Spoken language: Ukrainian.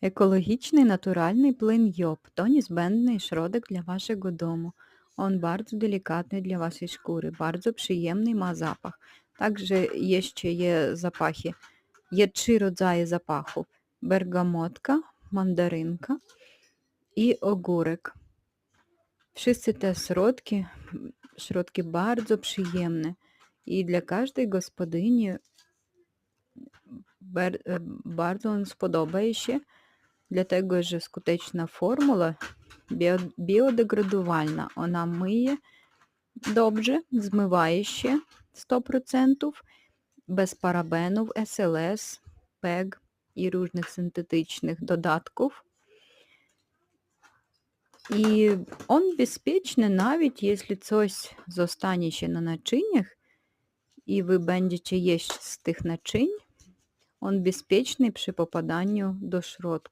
Экологичный натуральный плyn йод, то niezbędny środek dla waszego domu. On bardzo delikatny dla waszej skóry, bardzo przyjemny ma zapach. Także jeszcze є запахи. Є три родzaje запаху. Бергамотка, мандаринка і огурek. Wszyscy te środki, środki bardzo przyjemne i dla każdej gospodyni бер- е, bardzo on сподобає się, dlatego że skuteczna formuła біо- біодеградувальна. Вона миє добре, змиває się 100%, без парабенів, СЛС, ПЕГ і різних синтетичних додатків. І он безпечний, навіть якщо щось zostanie ще на начинях, і ви будете їсти з тих начинь, он безпечний при попаданню до шротку.